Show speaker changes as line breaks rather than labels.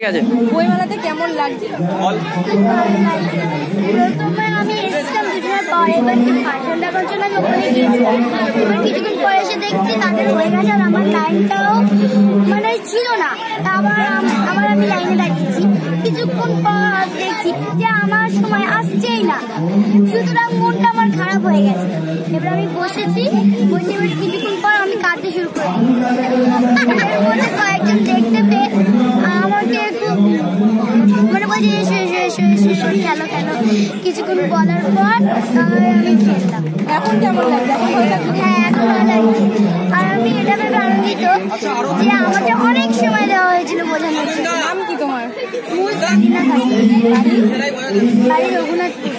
ঠিক আছে।
বইমেলাতে কেমন লাগছে?
প্রথমে আমি এসেছিলাম দুজনের পর এবার ভাষণ দেখার জন্য আমি ওখানে গিয়েছিলাম। এবার কিছুক্ষণ পরে এসে দেখছি তাদের হয়ে গেছে আর আমার লাইনটাও মানে ছিল না। তা আবার আম- আবার আমি লাইনে দাঁড়িয়েছি। কিছুক্ষণ পর দেখছি যে আমার সময় আসছেই না। সুতরাং মনটা আমার খারাপ হয়ে গেছে। এবার আমি বসেছি বসে এবার কিছুক্ষণ বলছে এসো এসো এসো এসো এসো খেলো খেলো কিছুক্ষণ বলার পর আমি খেললাম।
এখন কেমন লাগছে?
হ্যাঁ এখন ভালো লাগছে। আর আমি এটা ভেবে আনন্দিত যে আমাকে অনেক সময় দেওয়া হয়েছিল বোঝানোর জন্য।
নাম কি তোমার।
বাড়ি রঘুনাথপুর।